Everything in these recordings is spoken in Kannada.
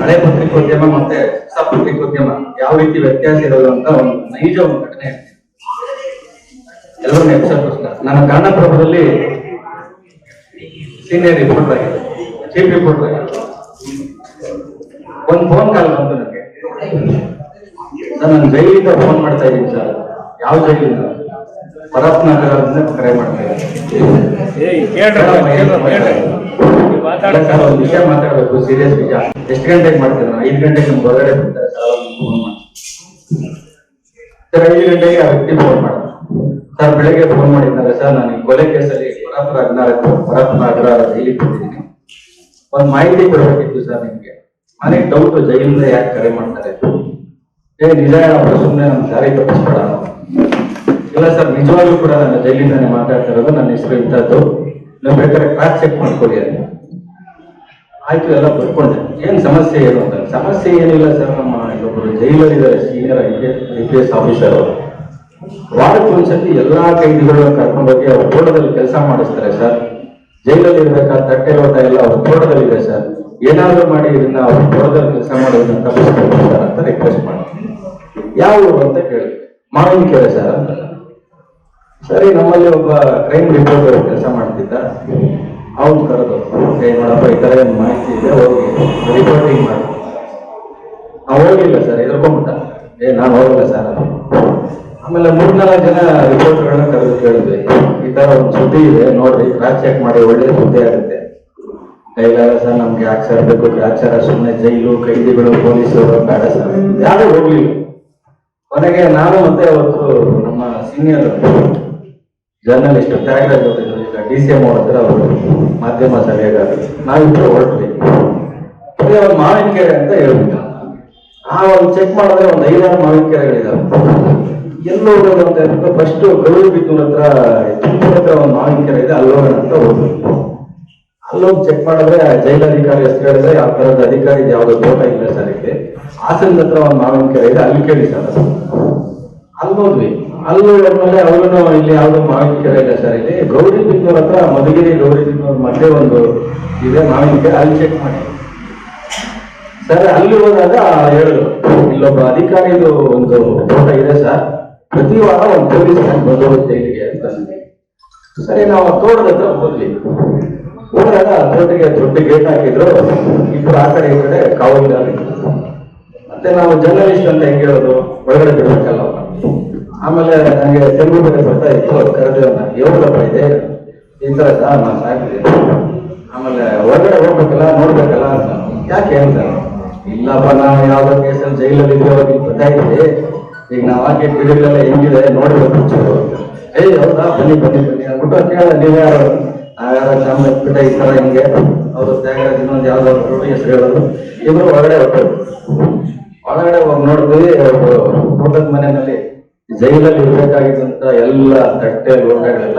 ಹಳೆ ಪತ್ರಿಕೋದ್ಯಮ ಮತ್ತೆ ಹೊಸ ಪತ್ರಿಕೋದ್ಯಮ ಯಾವ ರೀತಿ ವ್ಯತ್ಯಾಸ ಇರೋದು ಅಂತ ಒಂದು ನೈಜ ಒಂದು ಘಟನೆ ಎಲ್ಲರೂ ಎಲ್ಲರನ್ನ ಎಬ್ಸಕ್ಕೋಸ್ಕರ. ನಾನು ಕನ್ನಡಪ್ರಭದಲ್ಲಿ ಸೀನಿಯರ್ ರಿಪೋರ್ಟರ್ ಆಗಿದೆ ಚೀಫ್ ರಿಪೋರ್ಟರ್ ಆಗಿದೆ ಒಂದು ಫೋನ್ ಕಾಲ್ ಬಂತು ನನಗೆ ಸರ್, ನಾನು ಜೈಲಿಂದ ಫೋನ್ ಮಾಡ್ತಾ ಇದ್ದೀನಿ ಸರ್. ಯಾವ ಜೈಲಿಂದ ಪರಪ್ ನಗರದಿಂದ ಕರೆ ಮಾಡ್ತಾ ಇದ್ದೀನಿ. ಸರ್ ಒಂದು ವಿಷಯ ಮಾತಾಡಬೇಕು ಸೀರಿಯಸ್ ವಿಷಯ. ಎಷ್ಟು ಗಂಟೆಗೆ ಮಾಡ್ತೀರಾ ಐದು ಗಂಟೆಗೆ ನಮ್ಗೆ ಹೊರಗಡೆ ಬರ್ತಾರೆ. ಸರ್ ಫೋನ್ ಮಾಡಿ ಸರ್ ಐದು ಗಂಟೆಗೆ ಆ ವ್ಯಕ್ತಿ ಫೋನ್ ಮಾಡ ಸರ್ ಬೆಳಗ್ಗೆ ಫೋನ್ ಮಾಡಿದ್ದಾರೆ ಸರ್ ನಾನು ಈ ಕೊಲೆ ಕೇಸಲ್ಲಿ ಪರಾಪುರ ಹದಿನಾಲ್ಕು ಪರಾಪುರ ಅಗ್ರಹಾರ ಜೈಲಿಗೆ ಬಂದಿದ್ದೀನಿ ಒಂದು ಮಾಹಿತಿ ಕೊಡಬೇಕಿತ್ತು ಸರ್ ನಿಮ್ಗೆ. ನನಗೆ ಡೌಟ್ ಜೈಲಿಂದ ಯಾಕೆ ಕರೆ ಮಾಡ್ತಾರೆ ಏ ನಿಜ ಹೇಳಪ್ಪ ಸುಮ್ಮನೆ ನಮ್ಮ ದಾರಿ ತಪ್ಪಿಸ್ಬೇಡ. ಇಲ್ಲ ಸರ್ ನಿಜವಾಗ್ಲೂ ಕೂಡ ನನ್ನ ಜೈಲಿಂದಾನೆ ಮಾತಾಡ್ತಾ ಇರೋದು ನನ್ನ ಹೆಸರು ಇಂಥದ್ದು. ನೀವು ಬೇಕಾದ್ರೆ ಕ್ರಾಸ್ ಚೆಕ್ ಮಾಡ್ಕೊಳ್ಳಿ ಅಂತ. ಆಯ್ತು, ಎಲ್ಲ ಬರ್ಕೊಂಡೆ. ಏನ್ ಸಮಸ್ಯೆ ಏನು ಅಂತ. ಸಮಸ್ಯೆ ಏನಿಲ್ಲ ಸರ್, ನಮ್ಮ ಇಲ್ಲೊಬ್ಬರು ಜೈಲಲ್ಲಿ ಇದ್ದಾರೆ senior I P S officer ವಾರಕ್ಕೆ ಒಂದ್ಸತಿ ಎಲ್ಲಾ ಕೈದಿಗಳನ್ನ ಕರ್ಕೊಂಡೋಗಿ ಅವ್ರ ತೋಟದಲ್ಲಿ ಕೆಲಸ ಮಾಡಿಸ್ತಾರೆ ಸರ್. ಜೈಲಲ್ಲಿ ಇರ್ಬೇಕಾದ ತಟ್ಟೆ ಲೋಟ ಎಲ್ಲ ಅವ್ರ ತೋಟದಲ್ಲಿದೆ ಸರ್. ಏನಾದರೂ ಮಾಡಿ ಇದನ್ನ ಅವ್ರ ತೋಟದಲ್ಲಿ ಕೆಲಸ ಮಾಡೋದನ್ನ ಅಂತ ರಿಕ್ವೆಸ್ಟ್ ಮಾಡಿ. ಯಾವ ಊರು ಅಂತ ಕೇಳಿ. ಮಾವಿನಕೆರೆ ಸರ್ ಅಂತ. ಸರಿ, ನಮ್ಮಲ್ಲಿ ಒಬ್ಬ ಕ್ರೈಮ್ ರಿಪೋರ್ಟರ್ ಕೆಲಸ ಮಾಡ್ತಿದ್ದ. ಅವ್ನು ಕರೆದು. ಏ ನೋಡಪ್ಪ, ಈ ತರ ಏನು ಮಾಹಿತಿ ಇದೆ, ಹೋಗಿ ರಿಪೋರ್ಟಿಂಗ್ ಮಾಡಿ. ನಾವು ಹೋಗಿಲ್ಲ ಸರ್ ಎದುರ್ಕೊಂಡ್ಬಿಟ್ಟ. ಏ, ನಾನು ಹೋಗಿಲ್ಲ ಸರ್. ಆಮೇಲೆ ಮೂರ್ನಾಲ್ಕು ಜನ ರಿಪೋರ್ಟ್ಗಳನ್ನ ಕರೆದು ಕೇಳಿದ್ವಿ. ಈ ತರ ಒಂದು ಸುದ್ದಿ ಇದೆ, ನೋಡ್ರಿ ಕ್ರಾಸ್ ಚೆಕ್ ಮಾಡಿ ಒಳ್ಳೆ ಸುದ್ದಿ ಆಗುತ್ತೆ. ಕೈಗಾರ ಸರ್ ನಮ್ಗೆ ಯಾಕೆ ಸರ್ ಬೇಕು? ಗ್ರಾಚಾರ ಸುಮ್ಮನೆ ಜೈಲು, ಕೈದಿಗಳು, ಪೊಲೀಸರು, ಬೇಡ ಸರ್ ಯಾರು ಹೋಗ್ಲಿಲ್ಲ. ಕೊನೆಗೆ ನಾನು ಮತ್ತೆ ಅವತ್ತು ನಮ್ಮ ಸೀನಿಯರ್ ಜರ್ನಲಿಸ್ಟ್ ತ್ಯಾಗರಾಜ್ ಅವರು ಡಿ ಸಿ ಎಂ ಅವ್ರ ಹತ್ರ ಅವರು ಮಾಧ್ಯಮ ಸಲಹೆಗಾರರು ನಾವಿಬ್ರು ಹೊರಟ್ವಿ. ಅದೇ ಮಾವಿನ ಮಾವಿನಕೆರೆ ಅಂತ ಹೇಳ್ಬಿಟ್ಟು. ಆ ಒಂದು ಚೆಕ್ ಮಾಡಿದ್ರೆ ಒಂದು ಐದಾರು ಮಾವಿನಕೆರೆಗಳಿದಾವೆ. ಎಲ್ಲೋ ಹೋಗೋದು ಅಂತ ಹೇಳ್ಬಿಟ್ಟು ಫಸ್ಟ್ ಗೌರಿ ಬಿದ್ದೂರ್ ಹತ್ರ ತುಮಕೂರು ಹತ್ರ ಒಂದು ಮಾವಿನಕೆರೆ ಇದೆ ಅಲ್ಲಿ ಹೋಗೋಣ ಅಂತ ಹೋದ್ರು ಅಲ್ಲೋಗಿ ಚೆಕ್ ಮಾಡಿದ್ರೆ ಜೈಲಾಧಿಕಾರಿ ಹೆಸರು ಹೇಳಿದ್ರೆ ಯಾವ ತರದ ಅಧಿಕಾರಿ ಯಾವ್ದೋ ತೋಟ ಇಲ್ಲ ಸರ್ ಇಲ್ಲಿ. ಹಾಸನದ ಹತ್ರ ಒಂದು ಮಾವಿನಕೆರೆ ಇದೆ, ಅಲ್ಲಿ ಕೇಳಿ ಸರ್. ಅಲ್ಲಿ ಹೋದ್ವಿ. ಅಲ್ಲಿ ಹೋದ್ಮೇಲೆ ಅವರನ್ನು ಇಲ್ಲಿ ಯಾವ್ದು ಮಾವಿನಕೆರೆ ಇಲ್ಲ ಸರ್. ಇಲ್ಲಿ ಗೌರಿ ಬಿದ್ದೂರ್ ಹತ್ರ ಮಧುಗಿರಿ ಗೌರಿ ಬಿದ್ದೂರ್ ಮಧ್ಯೆ ಒಂದು ಇದೆ ಮಾವಿನಕೆರೆ ಅಲ್ಲಿ ಚೆಕ್ ಮಾಡಿ. ಸರ್, ಅಲ್ಲಿ ಹೋದಾಗ ಹೇಳಿದ್ರು ಇಲ್ಲೊಬ್ಬ ಅಧಿಕಾರಿದು ಒಂದು ತೋಟ ಇದೆ ಸರ್. ಪ್ರತಿ ವಾರ ಒಂದು ಪೊಲೀಸ್ ಬಂದು ಜೈಲಿಗೆ ಅಂತ ಸರಿ, ನಾವು ಆ ತೋಟದ ಹತ್ರ ಹೋದ್ವಿ. ಹೋದಾಗ ತೋಟಕ್ಕೆ ದೊಡ್ಡ ಗೇಟ್ ಹಾಕಿದ್ರು. ಇಬ್ಬರು ಆ ಕಡೆ ಈ ಕಡೆ. ಮತ್ತೆ ನಾವು ಜರ್ನಲಿಸ್ಟ್ ಅಂತ ಹೆಂಗ್ ಹೇಳೋದು? ಒಳಗಡೆ. ಆಮೇಲೆ ನನಗೆ ತೆಲುಗು ಬೇರೆ ಬರ್ತಾ ಇತ್ತು ಕರೆದು ಯೋಗಪ್ಪ ಇದೆ. ಈ ಸರ್ ನಾನು ಸಾಕಿದ್ದೀನಿ. ಆಮೇಲೆ ಹೊರಗಡೆ ಹೋಗ್ಬೇಕಲ್ಲ, ನೋಡ್ಬೇಕಲ್ಲ ಅಂತ. ಯಾಕೆ ಅಂತ ಇಲ್ಲಪ್ಪ, ನಾವು ಯಾವ್ದೋ ಕೇಸಲ್ಲಿ ಜೈಲಲ್ಲಿ ಇದ್ದೀವಿ ಬರ್ತಾ ಗೊತ್ತಾಗಿದೆ ಈಗ ನಾವು ಹಾಕಿ ಗಿಡಗಳೆಲ್ಲ ಹೆಂಗಿದೆ ನೋಡ್ಬೇಕು. ಏಯ್, ಹೌದಾ? ಬನ್ನಿ ಬನ್ನಿ ಬನ್ನಿ ಅಂದ್ಬಿಟ್ಟು ಕೇಳ ನೀವು ಯಾರು? ನಾವ್ಯಾರ ಎತ್ಬಿಟ್ಟ ಈ ತರ ಹಿಂಗೆ. ಅವರು ತ್ಯಾಗ ಇನ್ನೊಂದು ಯಾವ್ದೋ ಹೆಸರು ಹೇಳೋದು. ಇವರು ಒಳಗಡೆ ಹೊರಟರು ಒಳಗಡೆ ಹೋಗಿ ನೋಡಿದ್ವಿ ಊಟದ ಮನೆಯಲ್ಲಿ ಜೈಲಲ್ಲಿ ಇರ್ಬೇಕಾಗಿದ್ದಂತ ಎಲ್ಲ ತಟ್ಟೆ ಲೋಟಗಳೆಲ್ಲ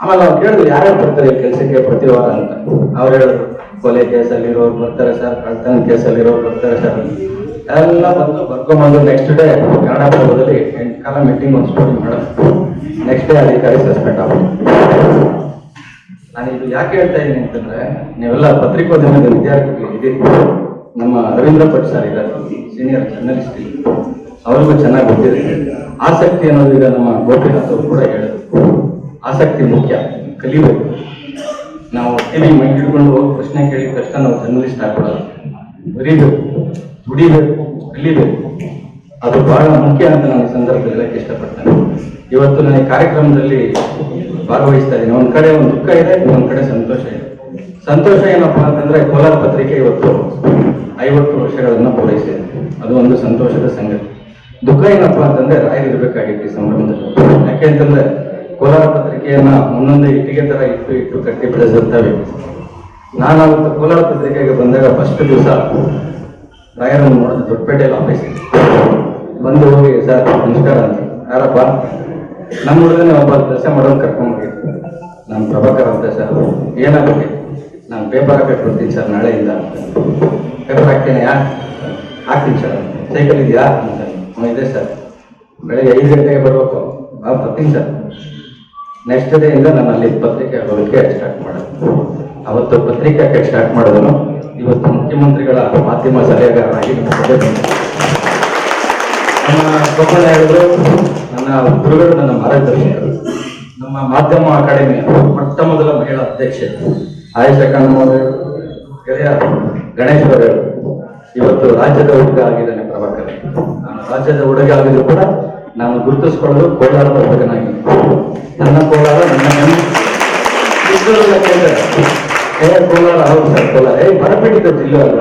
ಆಮೇಲೆ ನಾವು ಕೇಳಿದ್ರು, ಯಾರ್ಯಾರು ಬರ್ತಾರೆ ಕೆಲಸಕ್ಕೆ ಪ್ರತಿ ವಾರ ಅಂತ. ಅವ್ರು ಹೇಳಿದ್ರು, ಕೊಲೆ ಕೇಸಲ್ಲಿ ಇರೋರು ಬರ್ತಾರೆ ಸರ್ ಕಳ್ತನ ಕೇಸಲ್ಲಿ ಇರೋರು ಬರ್ತಾರೆ ಸರ್ ಎಲ್ಲ ಬಂದು ಬರ್ಕೊಂಬಂದು ನೆಕ್ಸ್ಟ್ ಡೇ ಕನ್ನಡ ಎಂಟು ಕಾಲ ಮೀಟಿಂಗ್ ಒಂದು ಸ್ಟೋರಿ ಮಾಡೋದು ನೆಕ್ಸ್ಟ್ ಡೇ ಅಧಿಕಾರಿ ಸಸ್ಪೆಂಡ್ ಆಗ್ಬೋದು ನಾನು ಇದು ಯಾಕೆ ಹೇಳ್ತಾ ಇದ್ದೀನಿ ಅಂತಂದ್ರೆ, ನೀವೆಲ್ಲ ಪತ್ರಿಕೋದ್ಯಮದ ವಿದ್ಯಾರ್ಥಿಗಳು ನಮ್ಮ ರವೀಂದ್ರ ಭಟ್ ಸರ್ ಇದ್ದಾರೆ ಸೀನಿಯರ್ ಜರ್ನಲಿಸ್ಟ್ ಅವ್ರಿಗೂ ಚೆನ್ನಾಗಿ ಗೊತ್ತಿದೆ ಆಸಕ್ತಿ ಅನ್ನೋದು ಈಗ ನಮ್ಮ ಗೋಪಿನಾಥ್ ಅವರು ಕೂಡ ಹೇಳಿದ್ರು ಆಸಕ್ತಿ ಮುಖ್ಯ. ಕಲಿಬೇಕು. ನಾವು ಟಿವಿ ಮೈಂಡ್ ಪ್ರಶ್ನೆ ಕೇಳಿದ ತಕ್ಷಣ ನಾವು ಜರ್ನಲಿಸ್ಟ್ ಆಗ್ಬಿಡೋದು. ಬರೀಬೇಕು. ದುಡಿಬೇಕು. ಕಲಿಬೇಕು. ಅದು ಬಹಳ ಮುಖ್ಯ ಅಂತ ನಾನು ಈ ಸಂದರ್ಭದಲ್ಲಿ ಹೇಳಕ್ಕೆ ಇಷ್ಟಪಡ್ತೇನೆ. ಇವತ್ತು ನಾನು ಕಾರ್ಯಕ್ರಮದಲ್ಲಿ ಭಾಗವಹಿಸ್ತಾ ಇದ್ದೀನಿ. ಒಂದ್ ಕಡೆ ಒಂದು ದುಃಖ ಇದೆ ಒಂದ್ ಕಡೆ ಸಂತೋಷ ಇದೆ. ಸಂತೋಷ ಏನಪ್ಪಾ ಅಂತಂದ್ರೆ ಕೋಲಾರ ಪತ್ರಿಕೆ ಇವತ್ತು ಐವತ್ತು ವರ್ಷಗಳನ್ನ ಪೂರೈಸಿದೆ. ಅದು ಒಂದು ಸಂತೋಷದ ಸಂಗತಿ. ದುಃಖ ಏನಪ್ಪ ಅಂತಂದ್ರೆ ರಾಯರಿರ್ಬೇಕಾಗಿತ್ತು ಈ ಯಾಕೆ ಯಾಕೆಂತಂದ್ರೆ ಕೋಲಾರ ಪತ್ರಿಕೆಯನ್ನ ಮುಂದೊಂದೇ ಇಟ್ಟಿಗೆ ತರ ಇಟ್ಟು ಇಟ್ಟು ಕಟ್ಟಿ ಬೆಳೆಸಿರ್ತವೆ ನಾನಾವತ್ತು ಕೋಲಾರ ಪತ್ರಿಕೆಗೆ ಬಂದಾಗ ಫಸ್ಟ್ ದಿವಸ ರಾಯರನ್ನು ನೋಡಿದ ದೊಡ್ಡಪೇಟೆಯಲ್ಲಿ ಆಫೀಸ್ ಬಂದು ಹೋಗಿ, ಸರ್, ನಮಸ್ಕಾರ ಅಂತ. ಯಾರಪ್ಪ? ನಮ್ಮ ಹುಡುಗನೇ ಒಬ್ಬ ಕೆಲಸ ಮಾಡೋದು ಕರ್ಕೊಂಡ್ ಹೋಗಿದ್ದು. ನಾನು ಪ್ರಭಾಕರ್ ಅಂತ ಸರ್. ಏನಾಗುತ್ತೆ? ನಾನು ಪೇಪರ್ ಹಾಕಕ್ಕೆ ಸರ್, ನಾಳೆಯಿಂದ. ಪೇಪರ್ ಹಾಕ್ತೇನೆ ಯಾಕೆ ಹಾಕ್ತೀನಿ ಸರ್. ಸೈಕಲ್ ಇದೆಯಾ? ಅಂತ ಇದೆ ಸರ್. ಬೆಳಗ್ಗೆ ಐದು ಗಂಟೆಗೆ ಬರ್ಬೇಕು. ನಾವು ಬರ್ತೀನಿ ಸರ್. ನೆಕ್ಸ್ಟ್ ಡೇ ಇಂದ ನಾನು ಅಲ್ಲಿ ಪತ್ರಿಕೆ ಹಾಕೋದಕ್ಕೆ ಸ್ಟಾರ್ಟ್ ಮಾಡೋದು. ಅವತ್ತು ಪತ್ರಿಕೆ ಹಾಕಕ್ಕೆ ಸ್ಟಾರ್ಟ್ ಮಾಡಿದನು ಇವತ್ತು ಮುಖ್ಯಮಂತ್ರಿಗಳ ಮಾಧ್ಯಮ ಸಲಹೆಗಾರನಾಗಿ ನಮ್ಮ ಗೋಪಾಲ ಹೇಳಿದ್ರು, ನನ್ನ ಗುರುಗಳು ನನ್ನ ಮಾರ್ಗದರ್ಶಕರು, ನಮ್ಮ ಮಾಧ್ಯಮ ಅಕಾಡೆಮಿಯ ಮೊಟ್ಟ ಮೊದಲ ಮಹಿಳಾ ಅಧ್ಯಕ್ಷೆ ಆಯುಷ ಕಣ್ಣವರು ಗೆಳೆಯ ಗಣೇಶ್ವರ ಇವತ್ತು ರಾಜ್ಯದ ಹುಡುಗ ಆಗಿದ್ದಾನೆ ಪ್ರಭಾಕರ್. ರಾಜ್ಯದ ಉಡುಗೆ ಆಗಿದ್ರು ಕೂಡ ನಾನು ಗುರುತಿಸಿಕೊಳ್ಳಲು ಕೋಲಾರ ಹುಡುಗನಾಗಿ ನನ್ನ ಕೋಲಾರ ನನ್ನ ಏ ಕೋಲಾರ, ಹೌದು ಸರ್, ಕೋಲಾರ. ಏ, ಬರಪೀಡಿತ ಜಿಲ್ಲೆ ಅಲ್ಲ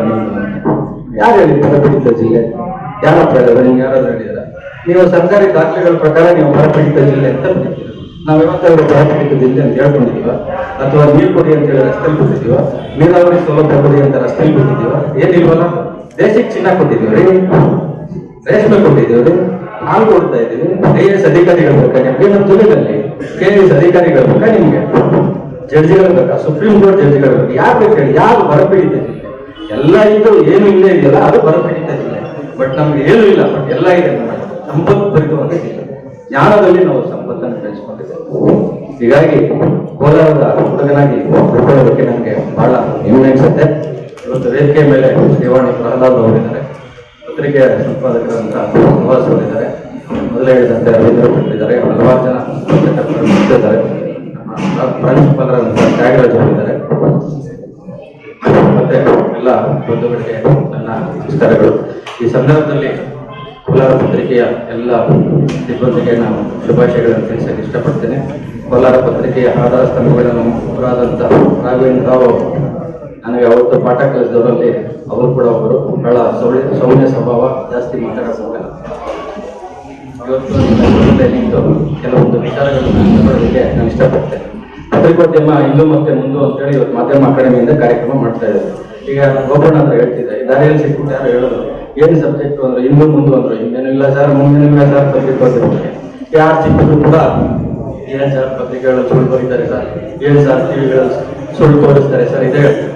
ಯಾರು ಹೇಳಿ ಬರಪೀಡಿತ ಜಿಲ್ಲೆ? ಯಾರಪ್ಪ ಹೇಳಿದ್ರೆ ನಿಮ್ಗೆ ಯಾರಾದ್ರೂ ಹೇಳಿದ್ರ ನೀವು ಸರ್ಕಾರಿ ದಾಖಲೆಗಳ ಪ್ರಕಾರ ನೀವು ಬರಪೀಡಿತ ಜಿಲ್ಲೆ ಅಂತ ನಾವು ಯಾವತ್ತಾದ್ರೂ ಬರಪೀಡಿತ ಜಿಲ್ಲೆ ಅಂತ ಹೇಳ್ಕೊಂಡಿದ್ದೀವ ಅಥವಾ ನೀರು ಕೊಡಿ ಅಂತ ಹೇಳಿ ರಸ್ತೆಲಿ ಬಿಟ್ಟಿದೀವ ನೀರಾವರಿ ಸೌಲಭ್ಯ ಕೊಡಿ ಅಂತ ರಸ್ತೆಲಿ ಬಿಟ್ಟಿದೀವ ಏನಿಲ್ವಲ್ಲ? ದೇಶಕ್ಕೆ ಚಿನ್ನ ಕೊಟ್ಟಿದೀವಿ ರೇಷ್ಮೆ ಕೊಟ್ಟಿದ್ದೀವಿ, ಹಾಲು ಕೊಡ್ತಾ ಇದ್ದೀವಿ. ಐ ಎಸ್ ಅಧಿಕಾರಿಗಳ ಬೇಕಾ ನಿಮ್ಗೆ ನಮ್ಮ ಜಿಲ್ಲೆಯಲ್ಲಿ ಕೆ ಎಸ್ ಅಧಿಕಾರಿಗಳ ಬೇಕಾ ನಿಮ್ಗೆ ಜಡ್ಜಿಗಳ ಬೇಕಾ ಸುಪ್ರೀಂ ಕೋರ್ಟ್ ಜಡ್ಜಿಗಳು ಬೇಕಾ ಯಾರು ಬೇಕು ಹೇಳಿ, ಯಾರು ಬರಪೀಡಿತ ಎಲ್ಲ ಇದ್ದು ಏನು ಇಲ್ಲೇ ಇದೆಯಲ್ಲ, ಅದು ಬರಪೀಡಿತ ಇಲ್ಲ ಬಟ್ ನಮ್ಗೆ ಏನು ಇಲ್ಲ ಬಟ್ ಎಲ್ಲ ಇದೆ ಜಿಲ್ಲೆ ಜ್ಞಾನದಲ್ಲಿ ನಾವು ಸಂಪತ್ತನ್ನು ಬೆಳೆಸ್ಕೊಂಡಿದ್ದೇವೆ. ಹೀಗಾಗಿ ಕೋಲಾರದ ಹುಡುಗನಾಗಿ ಉಳ್ಕೊಳ್ಳೋದಕ್ಕೆ ನನಗೆ ಬಹಳ ಹೆಮ್ಮೆ ಅನ್ಸುತ್ತೆ ಇವತ್ತು ವೇದಿಕೆ ಮೇಲೆ ದೇವಾಣಿ ಪ್ರಹ್ಲಾದ್ ಅವರಿದ್ದಾರೆ ಪತ್ರಿಕೆಯ ಸಂಪಾದಕರಂತ ನಿವಾಸ್ ಮೊದಲೇ ಹೇಳಿದಂತೆ ರವೀಂದ್ರ ಕೊಟ್ಟಿದ್ದಾರೆ. ಹಲವಾರು ಜನ ಇದ್ದಾರೆ ಪ್ರಾಂಶುಪಾಲರಂತ ತ್ಯಾಗರಾಜ್ ಅವರಿದ್ದಾರೆ ಮತ್ತೆ ಎಲ್ಲ ಬಂಧುಗಳಿಗೆ ನನ್ನ ನಮಸ್ಕಾರಗಳು. ಈ ಸಂದರ್ಭದಲ್ಲಿ ಕೋಲಾರ ಪತ್ರಿಕೆಯ ಎಲ್ಲ ಸಿಬ್ಬಂದಿಗೆ ನಾನು ಶುಭಾಶಯಗಳನ್ನು ತಿಳಿಸಲು ಇಷ್ಟಪಡ್ತೇನೆ. ಕೋಲಾರ ಪತ್ರಿಕೆಯ ಆಧಾರ ಸ್ತಂಭಗಳನ್ನು ಮುಖರಾದಂಥ ರಾಘವೇಂದ್ರ ರಾವ್ ನನಗೆ ಅವತ್ತು ಪಾಠ ಕಲಿಸಿದವರಲ್ಲಿ ಅವರು ಕೂಡ ಒಬ್ಬರು. ಬಹಳ ಸೌಮ್ಯ ಸೌಮ್ಯ ಸ್ವಭಾವ ಜಾಸ್ತಿ ಮಾತಾಡೋದಿಲ್ಲ ಕೆಲವೊಂದು ವಿಚಾರಗಳನ್ನು ಹಂಚಿಕೊಳ್ಳೋದಕ್ಕೆ ನಾನು ಇಷ್ಟಪಡ್ತೇನೆ. ಪತ್ರಿಕೋದ್ಯಮ ಇನ್ನು ಮತ್ತೆ ಮುಂದೆ ಅಂತೇಳಿ ಇವತ್ತು ಮಾಧ್ಯಮ ಅಕಾಡೆಮಿಯಿಂದ ಕಾರ್ಯಕ್ರಮ ಮಾಡ್ತಾ ಇದ್ದಾರೆ. ಈಗ ಗೋಪಣ್ಣ ಅಂತ ಹೇಳ್ತಿದ್ದೆ ದಾರಿಯಲ್ಲಿ ಸಿಕ್ಬಿಟ್ಟು ಯಾರು ಹೇಳೋದು? ಏನು ಸಬ್ಜೆಕ್ಟ್ ಅಂದ್ರೆ ಮುಂದೆ ಬಂದರು ಇನ್ನೇನು ಹಿಂದೇನಿಲ್ಲ ಸರ್ ಮುಂದೇನಿಲ್ಲ ಸರ್ ಪತ್ರಿಕೋದ್ಯಮಕ್ಕೆ. ಯಾರು ಸಿಕ್ಕಿದ್ರು ಕೂಡ ಏನ್ ಸರ್ ಪತ್ರಿಕೆಗಳು ಸುಳ್ಳು ಬರೀತಾರೆ ಸರ್ ಏನ್ ಸರ್ ಟಿವಿಗಳು ಸುಳ್ಳು ತೋರಿಸ್ತಾರೆ ಸರ್ ಇದೇ ಹೇಳ್ತಾರೆ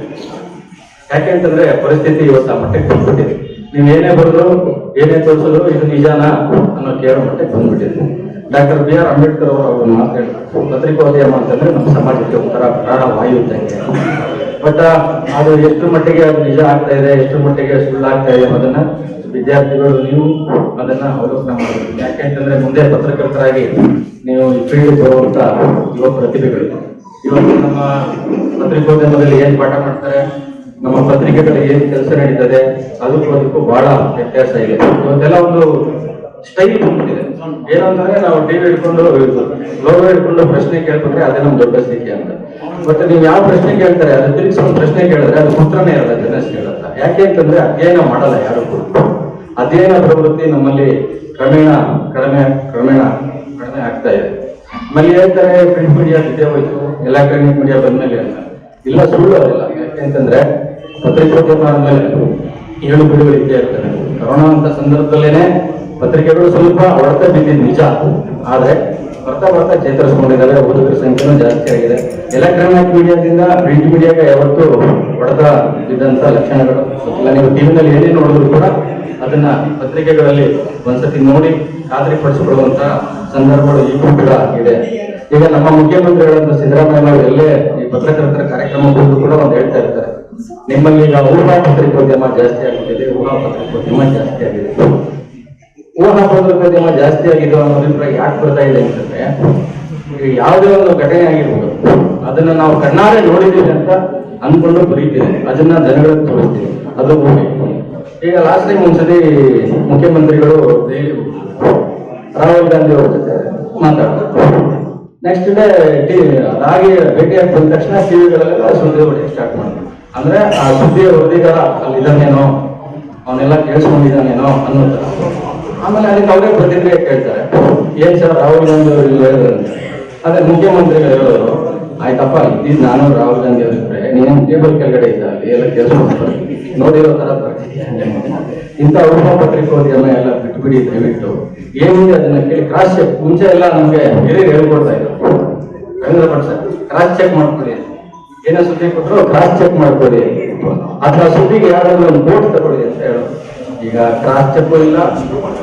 ಯಾಕೆ ಅಂತಂದ್ರೆ ಪರಿಸ್ಥಿತಿ ಇವತ್ತು ಆ ಮಟ್ಟಕ್ಕೆ ಬಂದ್ಬಿಟ್ಟಿದೆ. ನೀವು ಏನೇ ಬರೆದ್ರು ಏನೇ ತೋರಿಸಿದ್ರು ಇದು ನಿಜಾನಾ ಅನ್ನೋ ಕೇಳೋ ಮಟ್ಟಕ್ಕೆ ಬಂದ್ಬಿಟ್ಟಿದೆ. ಡಾಕ್ಟರ್ ಬಿ ಆರ್ ಅಂಬೇಡ್ಕರ್ ಅವರು ಅವ್ರ ಮಾತು ಹೇಳ್ತಾರೆ. ಪತ್ರಿಕೋದ್ಯಮ ಅಂತಂದ್ರೆ ನಮ್ಮ ಸಮಾಜಕ್ಕೆ ಒಂಥರ ಪ್ರಾಣ ವಾಯು ಇದ್ದಂಗೆ ಬಟ್ ಅದು ಎಷ್ಟು ಮಟ್ಟಿಗೆ ಅದು ನಿಜ ಆಗ್ತಾ ಇದೆ, ಎಷ್ಟು ಮಟ್ಟಿಗೆ ಸುಳ್ಳು ಆಗ್ತಾ ಇದೆ ಅನ್ನೋದನ್ನ ವಿದ್ಯಾರ್ಥಿಗಳು ನೀವು ಅದನ್ನ ಅವಲೋಕನ ಮಾಡಬೇಕು. ಯಾಕೆಂತಂದ್ರೆ ಮುಂದೆ ಪತ್ರಕರ್ತರಾಗಿ ನೀವು ಈ ಫೀಲ್ಡ್ ಬರುವಂತ ಯುವ ಪ್ರತಿಭೆಗಳು. ಇವತ್ತು ನಮ್ಮ ಪತ್ರಿಕೋದ್ಯಮದಲ್ಲಿ ಏನ್ ಪಾಠ ಮಾಡ್ತಾರೆ? ನಮ್ಮ ಪತ್ರಿಕೆಗಳು ಏನ್ ಕೆಲಸ ನಡೀತದೆ ಅದಕ್ಕೂ ಅದಕ್ಕೂ ಬಹಳ ವ್ಯತ್ಯಾಸ ಇದೆ. ಒಂದೆಲ್ಲ ಒಂದು ಸ್ಟೈಲ್ ಬಂದ್ಬಿಟ್ಟಿದೆ. ಏನಂತಂದ್ರೆ ನಾವು ಟಿವಿ ಹಿಡ್ಕೊಂಡು ಲೋಗ ಹಿಡ್ಕೊಂಡು ಪ್ರಶ್ನೆ ಕೇಳ್ಕೊಂಡ್ರೆ ಅದೇ ನಮ್ ದೊಡ್ಡ ಸ್ಥಿತಿ ಅಂತ. ಬಟ್ ನೀವು ಯಾವ ಪ್ರಶ್ನೆ ಕೇಳ್ತಾರೆ, ಅದು ತಿರುಗಿಸ್ಕೊಂಡು ಪ್ರಶ್ನೆ ಕೇಳಿದ್ರೆ ಅದು ಉತ್ತರನೇ ಇರಲ್ಲ ಜನ ಕೇಳಲ್ಲ ಯಾಕೆ ಅಂತಂದ್ರೆ ಅಧ್ಯಯನ ಮಾಡಲ್ಲ ಯಾರು ಅಧ್ಯಯನ ಪ್ರವೃತ್ತಿ ನಮ್ಮಲ್ಲಿ ಕ್ರಮೇಣ, ಕಡಿಮೆ ಕ್ರಮೇಣ ಕಡಿಮೆ ಆಗ್ತಾ ಇದೆ. ಆಮೇಲೆ ಹೇಳ್ತಾರೆ ಪ್ರಿಂಟ್ ಮೀಡಿಯಾ ಬಿದ್ದೆ ಹೋಯ್ತು ಎಲೆಕ್ಟ್ರಾನಿಕ್ ಮೀಡಿಯಾ ಬಂದ್ಮೇಲೆ ಅಂತ. ಇಲ್ಲ, ಸುಳ್ಳು ಅದಿಲ್ಲ ಯಾಕೆ ಅಂತಂದ್ರೆ ಪತ್ರಿಕೋದ್ಯಮ ಆದಮೇಲೆ ಏಳು ಬಿಡುಗಡೆ ಇದ್ದೇ ಇರ್ತಾರೆ ಕರೋನಾ ಅಂತ ಸಂದರ್ಭದಲ್ಲೇನೆ ಪತ್ರಿಕೆಗಳು ಸ್ವಲ್ಪ ಹೊಡೆತ ಬಿದ್ದಿದ್ದು ನಿಜ. ಆದ್ರೆ ಬರ್ತಾ ಬರ್ತಾ ಚೇತರಿಸ್ಕೊಂಡಿದ್ದಾರೆ, ಓದುಗರ ಸಂಖ್ಯೆನೂ ಜಾಸ್ತಿ ಆಗಿದೆ. ಎಲೆಕ್ಟ್ರಾನಿಕ್ ಮೀಡಿಯಾದಿಂದ ಪ್ರಿಂಟ್ ಮೀಡಿಯಾಗೆ ಯಾವತ್ತು ಹೊಡೆತ ಬಿದ್ದಂತ ಲಕ್ಷಣಗಳು. ಇಲ್ಲ, ನೀವು ಟಿವಿನಲ್ಲಿ ಏನೇ ನೋಡಿದ್ರು ಕೂಡ ಅದನ್ನ ಪತ್ರಿಕೆಗಳಲ್ಲಿ ಒಂದ್ಸತಿ ನೋಡಿ ಖಾತ್ರಿ ಪಡಿಸಿಕೊಳ್ಳುವಂತ ಸಂದರ್ಭಗಳು ಈಗೂ ಕೂಡ ಇದೆ. ಈಗ ನಮ್ಮ ಮುಖ್ಯಮಂತ್ರಿಗಳಂತ ಸಿದ್ದರಾಮಯ್ಯ ಎಲ್ಲೇ ಈ ಪತ್ರಕರ್ತರ ಕಾರ್ಯಕ್ರಮ ಕೂಡ ಒಂದು ಹೇಳ್ತಾ ಇರ್ತಾರೆ. ನಿಮ್ಮಲ್ಲಿ ಈಗ ಊಹಾ ಪತ್ರಿಕೋದ್ಯಮ ಜಾಸ್ತಿ ಆಗಿದೆ ಊಹಾ ಪತ್ರಿಕೋದ್ಯಮ ಜಾಸ್ತಿ ಆಗಿದೆ ಊಹಾ ಪತ್ರಿಕೋದ್ಯಮ ಜಾಸ್ತಿ ಆಗಿದೆ ಅನ್ನೋ ಅಭಿಪ್ರಾಯ ಯಾಕೆ ಬರ್ತಾ ಇದೆ ಅಂತಂದ್ರೆ ಯಾವುದೇ ಒಂದು ಘಟನೆ ಆಗಿರ್ಬೋದು, ಅದನ್ನ ನಾವು ಕಣ್ಣಾರೆ ನೋಡಿದ್ದೀವಿ ಅಂತ ಅನ್ಕೊಂಡು ಬರೀತೀವಿ. ಅದನ್ನ ಜನಗಳಿಗೆ ತೋರಿಸ್ತೀವಿ. ಅದು ಹೋಗಿ. ಈಗ ಲಾಸ್ಟ್ ಟೈಮ್ ಒಂದ್ಸತಿ ಮುಖ್ಯಮಂತ್ರಿಗಳು ದೆಹಲಿ ರಾಹುಲ್ ಗಾಂಧಿ ಅವ್ರ ಜೊತೆ ಮಾತಾಡ್ತಾರೆ ನೆಕ್ಸ್ಟ್ ಡೇ ಟಿ ಅದಾಗಿ ಭೇಟಿಯಾಗಿ ಬಂದ ತಕ್ಷಣ ಟಿವಿಗಳೆಲ್ಲ ಸುದ್ದಿ ಹೊಡೆಯಕ್ಕೆ ಸ್ಟಾರ್ಟ್ ಮಾಡ್ತಾರೆ. ಅಂದ್ರೆ ಆ ಸುದ್ದಿಯ ವರದಿಗಾರ ಅಲ್ಲಿ ಇದ್ದಾನೇನೋ, ಅವನೆಲ್ಲ ಕೇಳಿಸ್ಕೊಂಡಿದ್ದಾನೇನೋ ಅನ್ನೋ ಥರ ಆಮೇಲೆ ಅದಕ್ಕೆ ಅವರೇ ಪ್ರತಿಕ್ರಿಯೆ ಕೇಳ್ತಾರೆ. ಏನ್ ಸರ್, ರಾಹುಲ್ ಗಾಂಧಿ ಅವರು ಇಲ್ಲಿ ಹೇಳಿದ್ರಂತೆ ಅದೇ ಮುಖ್ಯಮಂತ್ರಿಗಳು ಹೇಳೋರು, ಆಯ್ತಪ್ಪ ಇಲ್ಲಿ ನಾನು ರಾಹುಲ್ ಗಾಂಧಿ ಅವರಿದ್ರೆ ನೀನೇನು ಟೇಬಲ್ ಕೆಳಗಡೆ ಇದ್ದ ಅಲ್ಲಿ? ಎಲ್ಲ ಕೇಳಿಸ್ಕೊಂಡು ನೋಡಿರೋ ತರ ಪರಿಸ್ಥಿತಿ. ಇಂಥ ಉಪ ಪತ್ರಿಕೋದ್ಯಮ ಎಲ್ಲ ಬಿಟ್ಬಿಡಿ, ದಯವಿಟ್ಟು. ಏನಿದೆ ಅದನ್ನ ಕೇಳಿ, ಕ್ರಾಸ್ ಚೆಕ್. ಮುಂಚೆ ಎಲ್ಲ ನಮ್ಗೆ ಹಿರಿಯರು ಹೇಳ್ಕೊಡ್ತಾ ಇದ್ರು. ಸರ್ ಕ್ರಾಸ್ ಚೆಕ್ ಮಾಡ್ಕೊಳ್ಳಿ ಏನೋ ಸುದ್ದಿ ಕೊಟ್ಟರು ಕ್ರಾಸ್ ಚೆಕ್ ಮಾಡ್ಕೊಳ್ಳಿ ಅಥವಾ ಸುದ್ದಿಗೆ ಯಾರಾದ್ರೂ ಒಂದು ಬೋಟ್ ತಗೊಳ್ಳಿ ಅಂತ ಹೇಳೋದು ಈಗ ಕ್ರಾಸ್ ಚೆಕ್ ಇಲ್ಲ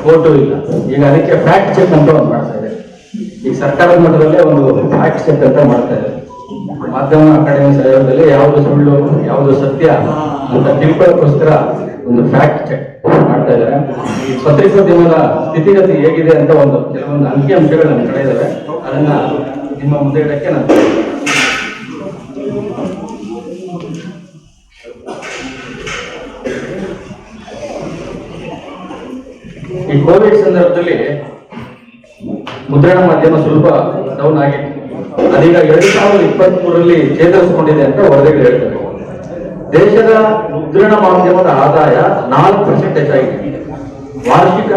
ಬೋಟು ಇಲ್ಲ. ಈಗ ಅದಕ್ಕೆ ಫ್ಯಾಕ್ಟ್ ಚೆಕ್ ಅಂತ ಒಂದು ಮಾಡ್ತಾ ಇದೆ ಈಗ ಸರ್ಕಾರದ ಮಟ್ಟದಲ್ಲೇ ಒಂದು ಫ್ಯಾಕ್ಟ್ ಚೆಕ್ ಅಂತ ಮಾಡ್ತಾ ಇದೆ ಮಾಧ್ಯಮ ಅಕಾಡೆಮಿ ಸಹಯೋಗದಲ್ಲಿ ಯಾವುದು ಸುಳ್ಳು, ಯಾವುದು ಸತ್ಯ ಅಂತ ತಿಳ್ಕೊಳ್ಳೋಕ್ಕೋಸ್ಕರ ಒಂದು ಫ್ಯಾಕ್ಟ್ ಚೆಕ್ ಮಾಡ್ತಾ ಇದ್ದಾರೆ. ಪತ್ರಿಕೋದ್ಯಮದ ಸ್ಥಿತಿಗತಿ ಹೇಗಿದೆ ಅಂತ ಒಂದು ಕೆಲವೊಂದು ಅಂಕಿ ಅಂಶಗಳು ನಮ್ಮ ಕಡೆ ಇದ್ದಾವೆ ಅದನ್ನ ನಿಮ್ಮ ಮುಂದೆ ಇಡಕ್ಕೆ ನಾನು ಈ ಕೋವಿಡ್ ಸಂದರ್ಭದಲ್ಲಿ ಮುದ್ರಣ ಮಾಧ್ಯಮ ಸ್ವಲ್ಪ ಡೌನ್ ಆಗಿತ್ತು ಅದೀಗ ಎರಡ್ ಸಾವಿರದ ಇಪ್ಪತ್ತ್ ಮೂರರಲ್ಲಿ ಚೇತರಿಸಿಕೊಂಡಿದೆ ಅಂತ ವರದಿಗಳು ಹೇಳ್ತಾರೆ ದೇಶದ ಮುದ್ರಣ ಮಾಧ್ಯಮದ ಆದಾಯ ನಾಲ್ಕು ಪರ್ಸೆಂಟ್ ಹೆಚ್ಚಾಗಿದೆ ವಾರ್ಷಿಕ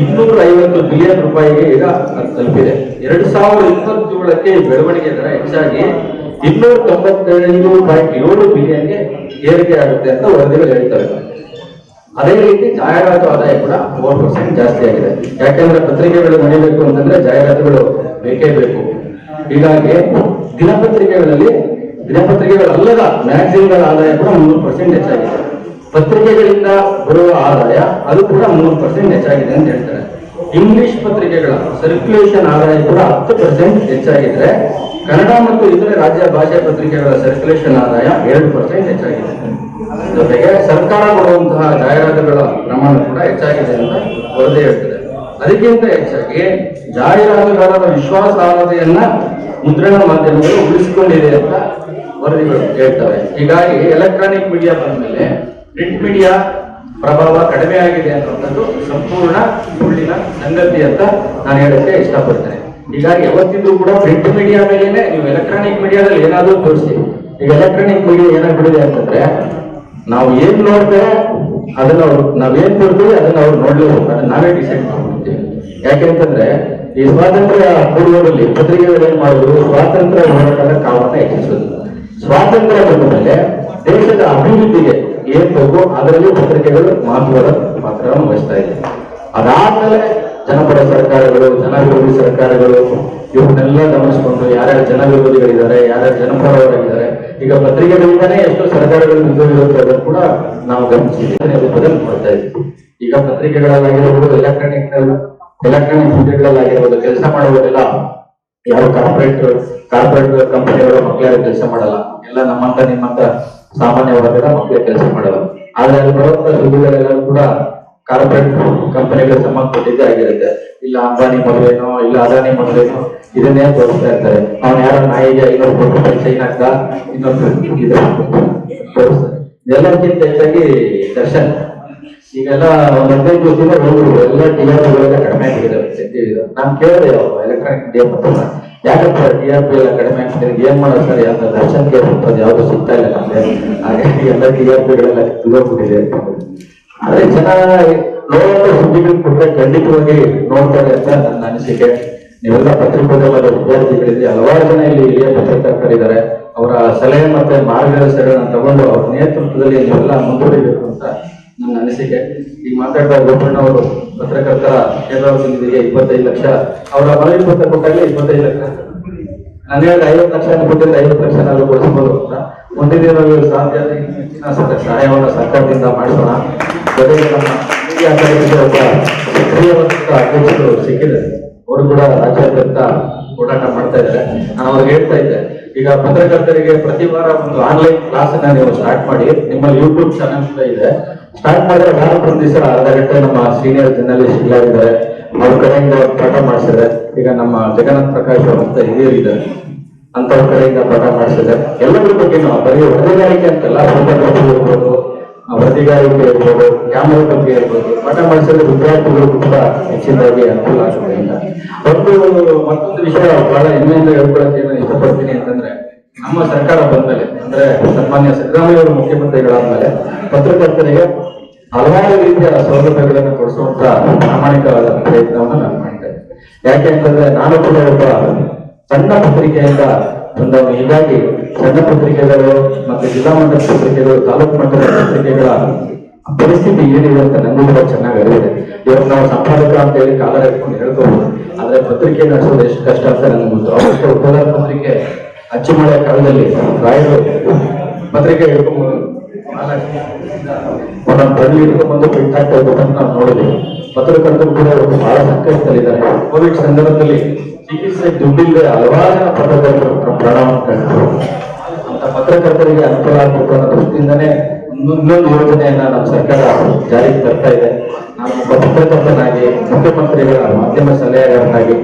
ಇನ್ನೂರ ಐವತ್ತು ಬಿಲಿಯನ್ ರೂಪಾಯಿಗೆ ಈಗ ತಲುಪಿದೆ. ಎರಡ್ ಸಾವಿರದ ಇಪ್ಪತ್ತೇಳಕ್ಕೆ ಬೆಳವಣಿಗೆ ದರ ಹೆಚ್ಚಾಗಿ ಇನ್ನೂರ ತೊಂಬತ್ತೈದು ಪಾಯಿಂಟ್ ಏಳು ಬಿಲಿಯನ್ಗೆ ಏರಿಕೆ ಆಗುತ್ತೆ ಅಂತ ವರದಿಗಳು ಹೇಳ್ತಾರೆ ಅದೇ ರೀತಿ ಜಾಹೀರಾತು ಆದಾಯ ಕೂಡ ಫೋರ್ ಪರ್ಸೆಂಟ್ ಜಾಸ್ತಿ ಆಗಿದೆ. ಯಾಕೆಂದ್ರೆ ಪತ್ರಿಕೆಗಳು ನಡೀಬೇಕು ಅಂತಂದ್ರೆ ಜಾಹೀರಾತುಗಳು ಬೇಕೇ ಬೇಕು. ಹೀಗಾಗಿ ದಿನಪತ್ರಿಕೆಗಳಲ್ಲಿ, ದಿನಪತ್ರಿಕೆಗಳಲ್ಲದ ಮ್ಯಾಗಝಿನ್ಗಳ ಆದಾಯ ಕೂಡ ಮೂರು ಪರ್ಸೆಂಟ್ ಹೆಚ್ಚಾಗಿದೆ. ಪತ್ರಿಕೆಗಳಿಂದ ಬರುವ ಆದಾಯ ಅದು ಕೂಡ ಮೂರು ಪರ್ಸೆಂಟ್ ಹೆಚ್ಚಾಗಿದೆ ಅಂತ ಹೇಳ್ತಾರೆ. ಇಂಗ್ಲಿಷ್ ಪತ್ರಿಕೆಗಳ ಸರ್ಕ್ಯುಲೇಷನ್ ಆದಾಯ ಕೂಡ ಹತ್ತು ಪರ್ಸೆಂಟ್ ಹೆಚ್ಚಾಗಿದ್ರೆ ಕನ್ನಡ ಮತ್ತು ಇತರೆ ರಾಜ್ಯ ಭಾಷೆ ಪತ್ರಿಕೆಗಳ ಸರ್ಕ್ಯುಲೇಷನ್ ಆದಾಯ ಎರಡು ಪರ್ಸೆಂಟ್ ಹೆಚ್ಚಾಗಿದೆ. ಜೊತೆಗೆ ಸರ್ಕಾರ ಕೊಡುವಂತಹ ಜಾಹೀರಾತುಗಳ ಪ್ರಮಾಣ ಕೂಡ ಹೆಚ್ಚಾಗಿದೆ ಅಂತ ವರದಿ ಹೇಳ್ತದೆ. ಅದಕ್ಕಿಂತ ಹೆಚ್ಚಾಗಿ ಜಾಹೀರಾತುಗಾರರ ವಿಶ್ವಾಸಾರ್ಹತೆಯನ್ನ ಮುದ್ರಣ ಮಾಧ್ಯಮಗಳು ಉಳಿಸಿಕೊಂಡಿದೆ ಅಂತ ವರದಿಗಳು ಹೇಳ್ತವೆ. ಹೀಗಾಗಿ ಎಲೆಕ್ಟ್ರಾನಿಕ್ ಮೀಡಿಯಾ ಬಂದ ಮೇಲೆ ಪ್ರಿಂಟ್ ಮೀಡಿಯಾ ಪ್ರಭಾವ ಕಡಿಮೆ ಆಗಿದೆ ಅನ್ನುವಂಥದ್ದು ಸಂಪೂರ್ಣ ಮುಳ್ಳಿನ ಸಂಗತಿ ಅಂತ ನಾನು ಹೇಳಕ್ಕೆ ಇಷ್ಟಪಡ್ತೇನೆ. ಹೀಗಾಗಿ ಯಾವತ್ತಿದ್ರು ಕೂಡ ಪ್ರಿಂಟ್ ಮೀಡಿಯಾ ಮೇಲೆ ನೀವು ಎಲೆಕ್ಟ್ರಾನಿಕ್ ಮೀಡಿಯಾದಲ್ಲಿ ಏನಾದ್ರೂ ತೋರಿಸಿ ಈಗ ಎಲೆಕ್ಟ್ರಾನಿಕ್ ಮೀಡಿಯಾ ಏನಾಗ್ಬಿಡಿದೆ ಅಂತಂದ್ರೆ, ನಾವು ಏನ್ ನೋಡ್ತೇವೆ ಅದನ್ನ ಅವ್ರು ನಾವೇನ್ ಕೊಡ್ತೀವಿ ಅದನ್ನ ಅವ್ರು ನೋಡ್ಲೇಬೇಕು ಅದನ್ನ ನಾವೇ ಡಿಸೈಡ್ ಮಾಡ್ಬಿಡ್ತೀವಿ ಯಾಕೆಂತಂದ್ರೆ, ಈ ಸ್ವಾತಂತ್ರ್ಯ ಪೂರ್ವದಲ್ಲಿ ಪತ್ರಿಕೆಗಳು ಏನ್ ಮಾಡುದು? ಸ್ವಾತಂತ್ರ್ಯ ಹೋರಾಟದ ಕಾವನ್ನ ಹೆಚ್ಚಿಸುದು ಸ್ವಾತಂತ್ರ್ಯ ಬಂದ ಮೇಲೆ ದೇಶದ ಅಭಿವೃದ್ಧಿಗೆ ಏನ್ ಬೇಕು ಅದರಲ್ಲಿ ಪತ್ರಿಕೆಗಳು ಮಹತ್ವದ ಪಾತ್ರವನ್ನು ವಹಿಸ್ತಾ ಇದೆ. ಅದಾದ್ಮೇಲೆ ಜನಪರ ಸರ್ಕಾರಗಳು, ಜನವಿರೋಧಿ ಸರ್ಕಾರಗಳು ಇವನ್ನೆಲ್ಲ ಗಮನಿಸಿಕೊಂಡು ಯಾರ್ಯಾರು ಜನವಿರೋಧಿಗಳಿದ್ದಾರೆ, ಯಾರ್ಯಾರ ಜನಪರವರಾಗಿದ್ದಾರೆ ಈಗ ಪತ್ರಿಕೆಗಳಿಂದಾನೇ ಎಷ್ಟೋ ಸರ್ಕಾರಗಳು ಬಿದ್ದೋಗಿರುತ್ತದೆ ಕೂಡ ನಾವು ಗಮನಿಸಿದ್ದೀವಿ. ಬದಲು ನೋಡ್ತಾ ಇದ್ದೀವಿ ಈಗ ಪತ್ರಿಕೆಗಳಲ್ಲಾಗಿರ್ಬೋದು ಎಲೆಕ್ಟ್ರಾನಿಕ್ ಎಲೆಕ್ಟ್ರಾನಿಕ್ ಮೀಡಿಯಾಗಳಲ್ಲಾಗಿರ್ಬೋದು ಕೆಲಸ ಮಾಡುವುದೆಲ್ಲ ಯಾವ ಕಾರ್ಪೊರೇಟ್ ಕಾರ್ಪೊರೇಟ್ ಕಂಪನಿಗಳು ಮಕ್ಕಳ ಕೆಲಸ ಮಾಡಲ್ಲ. ಎಲ್ಲ ನಮ್ಮಂತ ನಿಮ್ಮಂತ ಸಾಮಾನ್ಯ ವರ್ಗದ ಮಕ್ಕಳು ಕೆಲಸ ಮಾಡೋದು ಆದ್ರೆ ಅಲ್ಲಿ ಬರುವಂತ ಸುದ್ದಿಗಳೆಲ್ಲರೂ ಕೂಡ ಕಾರ್ಪೊರೇಟ್ ಕಂಪನಿಗಳಿಗೆ ಸಂಬಂಧಪಟ್ಟಿದ್ದೇ ಆಗಿರುತ್ತೆ. ಇಲ್ಲ ಅಂಬಾನಿ ಮದುವೆನೋ, ಇಲ್ಲ ಅದಾನಿ ಮದುವೆನೋ, ಇದನ್ನೇ ತೋರಿಸ್ತಾ ಇರ್ತಾರೆ. ಅವ್ನು ಯಾರೋ ನಾಯಿಗೆ ಐನೂರು ಕೋಟಿ ರೂಪಾಯಿ ಚೈನ್ ಹಾಕ್ದ? ಇನ್ನೊಂದು ಇದು ತೋರಿಸ್ತಾರೆ ಎಲ್ಲಕ್ಕಿಂತ ಹೆಚ್ಚಾಗಿ ದರ್ಶನ್. ಈಗೆಲ್ಲ ಒಂದ್ ಹದಿನೈದು ದಿವಸದಿಂದ ಹೋಗ್ರು ಎಲ್ಲ ಟಿಆರ್ಪಿಗಳೆಲ್ಲ ಕಡಿಮೆ ಆಗಿದೆ ನಾನು ಕೇಳಿದೆ ಎಲೆಕ್ಟ್ರಾನಿಕ್ ಮೀಡಿಯಾ ಪತ್ರ ಯಾಕಪ್ಪ ಟಿ ಆರ್ ಪಿ ಎಲ್ಲ ಕಡಿಮೆ ಆಗ್ತಾರೆ ಏನ್ ಮಾಡೋದು ಸರ್ ಯಾವ್ದು ದರ್ಶನ್ ಕೇಳ್ಬಿಟ್ಟು ಯಾವ್ದು ಸಿಗ್ತಾ ಇಲ್ಲ ನಮ್ಗೆ. ಹಾಗಾಗಿ ಎಲ್ಲ ಟಿ ಆರ್ ಪಿಗಳೆಲ್ಲ ತುಗೋಗ್ಬಿಟ್ಟಿದೆ. ಆದ್ರೆ ಜನ ನೋಡುವಂತ ಸುದ್ದಿಗಳು ಕೊಟ್ಟರೆ ಖಂಡಿತವಾಗಿ ನೋಡ್ತಾರೆ ಅಂತ ನನ್ನ ಅನಿಸಿಕೆ. ನೀವೆಲ್ಲ ಪತ್ರಿಕೋದ್ಯಮದ ವಿದ್ಯಾರ್ಥಿಗಳಿದ್ರೆ ಹಲವಾರು ಜನ ಇಲ್ಲಿ ಹಿರಿಯ ಪತ್ರಕರ್ತರಿದ್ದಾರೆ ಅವರ ಸಲಹೆ ಮತ್ತೆ ಮಾರ್ಗದರ್ಶನಗಳನ್ನ ತಗೊಂಡು ಅವ್ರ ನೇತೃತ್ವದಲ್ಲಿ ನೀವೆಲ್ಲ ಮುಂದುವರಿಬೇಕು ಅಂತ ನನ್ನ ಅನಿಸಿಕೆ. ಈಗ ಮಾತಾಡ್ತಾ ಗೋಪಣ್ಣ ಅವರು ಪತ್ರಕರ್ತರ ಕ್ಷೇತ್ರಕ್ಕೆ ಇಪ್ಪತ್ತೈದು ಲಕ್ಷ. ಅವರ ಮನವಿ ಪತ್ರ ಕೊಟ್ಟಾಗಲೇ ಇಪ್ಪತ್ತೈದು ಲಕ್ಷ. ನಾನು ಹೇಳಿದ ಐವತ್ತು ಲಕ್ಷ ಕೊಟ್ಟಿದ್ದ ಐವತ್ತು ಲಕ್ಷ ನಾವು ಕೊಡಿಸ್ಬೋದು ಅಂತ. ಮುಂದಿನ ದಿನಗಳಲ್ಲಿ ಸಾಧ್ಯ ಸಹಾಯವನ್ನು ಸರ್ಕಾರದಿಂದ ಮಾಡಿಸೋಣ. ಜೊತೆಗೆ ನಮ್ಮ ಮೀಡಿಯಾ ಒಬ್ಬ ಸಕ್ರಿಯವಾದಂತ ಅಧ್ಯಕ್ಷರು ಸಿಕ್ಕಿದ್ದಾರೆ. ಅವರು ಕೂಡ ರಾಜ್ಯಾದ್ಯಂತ ಹೋರಾಟ ಮಾಡ್ತಾ ಇದ್ದಾರೆ. ನಾನು ಅವ್ರಿಗೆ ಹೇಳ್ತಾ ಇದ್ದೆ. ಈಗ ಪತ್ರಕರ್ತರಿಗೆ ಪ್ರತಿ ವಾರ ಒಂದು ಆನ್ಲೈನ್ ಕ್ಲಾಸ್ ನೀವು ಸ್ಟಾರ್ಟ್ ಮಾಡಿ. ನಿಮ್ಮ ಯೂಟ್ಯೂಬ್ ಚಾನಲ್ ಇದೆ. ಸ್ಟಾರ್ಟ್ ಮಾಡಿದ್ರೆ ಒಂದು ದಿವಸ ಅರ್ಧ ಗಂಟೆ ನಮ್ಮ ಸೀನಿಯರ್ ಜರ್ನಲಿಸ್ಟ್ ಇದ್ದಾರೆ. ಅವ್ರ ಕಡೆಯಿಂದ ಪಾಠ ಮಾಡಿಸಿದ್ರೆ, ಈಗ ನಮ್ಮ ಜಗನ್ನಾಥ್ ಪ್ರಕಾಶ್ ಅವರು ಅಂತ ಹಿರಿಯರಿದ್ದಾರೆ ಅಂತವ್ರ ಕಡೆಯಿಂದ ಪಾಠ ಮಾಡಿಸಿದ್ರೆ, ಎಲ್ಲದ್ರ ಬಗ್ಗೆ ಬರೀ ವರದಿಗಾರಿಕೆ ಅಂತಲ್ಲ ಫೋಟೋಗ್ರಫಿ ಇರ್ಬೋದು, ವರದಿಗಾರಿಕೆ ಇರ್ಬೋದು ಕ್ಯಾಮರಾ ಬಗ್ಗೆ ಇರ್ಬೋದು, ಪಾಠ ಮಾಡಿಸಿದ್ರೆ ವಿದ್ಯಾರ್ಥಿಗಳು ಕೂಡ ಹೆಚ್ಚಿನದಾಗಿ ಅನುಕೂಲ ಅಂತ. ಒಂದು ಮತ್ತೊಂದು ವಿಷಯ ಬಹಳ ಹೆಮ್ಮೆಯಿಂದ ಹೇಳ್ಕೊಳಕ್ಕೆ ಏನು ಇಷ್ಟಪಡ್ತೀನಿ ಅಂತಂದ್ರೆ, ನಮ್ಮ ಸರ್ಕಾರ ಬಂದ ಮೇಲೆ ಅಂದ್ರೆ ಸನ್ಮಾನ್ಯ ಸಿದ್ದರಾಮಯ್ಯ ಅವರು ಮುಖ್ಯಮಂತ್ರಿಗಳಾದ್ಮೇಲೆ, ಪತ್ರಕರ್ತರಿಗೆ ಹಲವಾರು ರೀತಿಯ ಸೌಲಭ್ಯಗಳನ್ನು ಕೊಡಿಸುವಂತ ಪ್ರಾಮಾಣಿಕವಾದ ಪ್ರಯತ್ನವನ್ನು ನಾನು ಮಾಡ್ತೇನೆ ಯಾಕೆ ನಾನು ಕೂಡ ಒಬ್ಬ ಸಣ್ಣ ಪತ್ರಿಕೆಯಿಂದ ಬಂದವನು. ಹೀಗಾಗಿ ಸಣ್ಣ ಪತ್ರಿಕೆಗಳು ಮತ್ತೆ ಜಿಲ್ಲಾ ಮಟ್ಟದ ಪತ್ರಿಕೆಗಳು, ತಾಲೂಕು ಮಟ್ಟದ ಪತ್ರಿಕೆಗಳ ಪರಿಸ್ಥಿತಿ ಏನಿದೆ ಅಂತ ನನಗೂ ಕೂಡ ಚೆನ್ನಾಗಿ ಅರಿವಿದೆ. ಇವತ್ತು ನಾವು ಸಂಪಾದಕ ಅಂತ ಹೇಳಿ ಕಾಲ ಇಟ್ಕೊಂಡು ಹೇಳ್ಕೋಬಹುದು ಆದ್ರೆ ಪತ್ರಿಕೆ ನಡೆಸೋದು ಎಷ್ಟು ಕಷ್ಟ ಅಂತ ನನಗೆ ಗೊತ್ತು. ಅವತ್ತು ಕೋಲಾರ ಪತ್ರಿಕೆ ಅಚ್ಚುಮಳೆಯ ಕಾಲದಲ್ಲಿ ರಾಯರು ಪತ್ರಿಕೆ ಹಿಡ್ಕೊಂಡು ಒಂದೊಂದು ಬಳ್ಳಿ ಹಿಡ್ಕೊಂಡು ಬಿಟ್ಟಾಗ್ತಾ ಇದ್ದದನ್ನು ನಾವು ನೋಡಿದ್ದೀವಿ ಪತ್ರಕರ್ತರು ಕೂಡ ಇವತ್ತು ಬಹಳ ಸಂಕಷ್ಟದಲ್ಲಿದ್ದಾರೆ. ಕೋವಿಡ್ ಸಂದರ್ಭದಲ್ಲಿ ಚಿಕಿತ್ಸೆ ದುಡ್ಡಿಲ್ಲದೆ ಹಲವಾರು ಜನ ಪತ್ರಕರ್ತರು ಪ್ರಾಣವನ್ನು ಕಳೆದರು. ಅಂತ ಪತ್ರಕರ್ತರಿಗೆ ಅನುಕೂಲ ಆಗಬೇಕು ಅನ್ನೋ ದೃಷ್ಟಿಯಿಂದನೇ ಇನ್ನೊಂದು ಯೋಜನೆಯನ್ನ ನಮ್ಮ ಸರ್ಕಾರ ಜಾರಿಗೆ ತರ್ತಾ ಇದೆ. ನಾನು ಪತ್ರಕರ್ತನಾಗಿ ಮುಖ್ಯಮಂತ್ರಿಗಳ ಮಾಧ್ಯಮ ಸಲಹೆಗಾರನಾಗಿ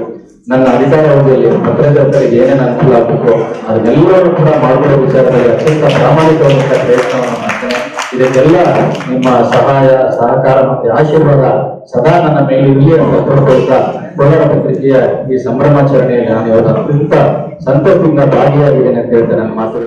ನನ್ನ ಅಧಿಕಾರ ಅವಧಿಯಲ್ಲಿ ಪತ್ರಕರ್ತರಿಗೆ ಏನೇನು ಅನುಕೂಲ ಆಗಬೇಕು ಅದನ್ನೆಲ್ಲರೂ ಕೂಡ ಮಾಡ್ಕೊಳ್ಳೋ ವಿಚಾರದಲ್ಲಿ ಅತ್ಯಂತ ಪ್ರಾಮಾಣಿಕವಾದಂತಹ ಪ್ರಯತ್ನವನ್ನು ಮಾಡ್ತೇನೆ. ಇದಕ್ಕೆಲ್ಲ ನಿಮ್ಮ ಸಹಾಯ, ಸಹಕಾರ ಮತ್ತೆ ಆಶೀರ್ವಾದ ಸದಾ ನನ್ನ ಮೇಲೆ ಇರಲಿ ಅಂತ ಪತ್ರಿಕೆಯ ಈ ಸಂಭ್ರಮಾಚರಣೆಯಲ್ಲಿ ನಾನು ಅತ್ಯಂತ ಸಂತೋಷದಿಂದ ಭಾಗಿಯಾಗಿದ್ದೇನೆ ಅಂತ ಹೇಳ್ತೇನೆ ನನ್ನ ಮಾತು.